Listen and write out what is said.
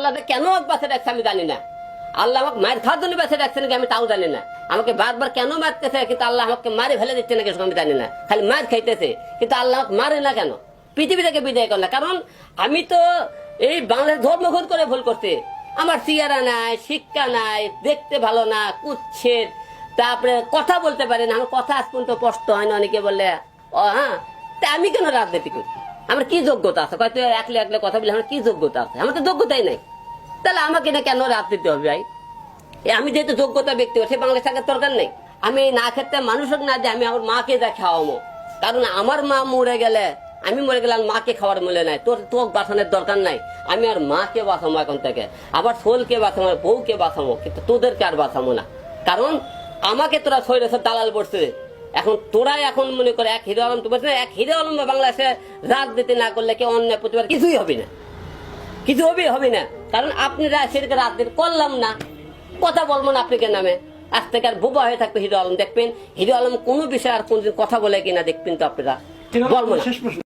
আল্লাহ কেন রাখছে আমি জানি না। আল্লাহ আমাকে মায়ের খাওয়ার জন্য বেঁচে রাখছে নাকি আমি তাও জানি না। আমাকে বারবার কেন মারতেছে? কিন্তু আল্লাহ আমাকে ফেলে দিচ্ছে আমি জানি না। খালি মার খাইতেছে। কিন্তু আল্লাহ আমাকে মারে না কেন? পৃথিবী থেকে বিদায় করে না। কারণ আমি তো এই করে ভুল করতে আমার চেয়ারা নাই, শিক্ষা নাই, দেখতে ভালো না, কুচ্ছেদ। তারপরে কথা বলতে পারে না। আমার কথা আজ পর্যন্ত স্পষ্ট হয় না অনেকে বলে ও হ্যাঁ তা আমি কেন রাজনীতি করি? আমার কি যোগ্যতা আছে? কয়তো একলে একলে কথা বলে আমার কি যোগ্যতা আছে? আমার তো যোগ্যতাই নাই। তাহলে আমাকে না কেন রাত দিতে হবে ভাই? আমি যেহেতু যোগ্যতা ব্যক্তি, সে বাংলাদেশ থাকার দরকার নেই। আমি না খেতে মানুষের না যে, আমি আমার মাকে যা খাওয়াবো। কারণ আমার মা মরে গেলে, আমি মরে গেলে আর মাকে খাওয়ার মূল্য নাই। তোর তোক বাঁচানোর দরকার নাই। আমি আর মাকে বাঁচাবো এখন থেকে। আবার সোলকে বাঁচাবো, বউকে বাঁচাবো, কিন্তু তোদেরকে আর বাঁচাবো না। কারণ আমাকে তোরা বছর দালাল পড়ছে এখন তোরাই এখন মনে করে এক হিরো আলম বলছে এক হিরো আলম বাংলাদেশে রাজনীতি না করলে কেউ অন্যায় প্রতিবার কিছুই হবে না। কিছু হবে হবে না। কারণ আপনারা সেদিকে রাজনীতি করলাম না। কথা বলব না আপনাকে নামে। আজ থেকে আর বোবা হয়ে থাকবে হিরো আলম দেখবেন? হিরো আলম কোনো বিষয়ে আর কোনদিন কথা বলে কিনা দেখবেন তো আপনারা। বলব না।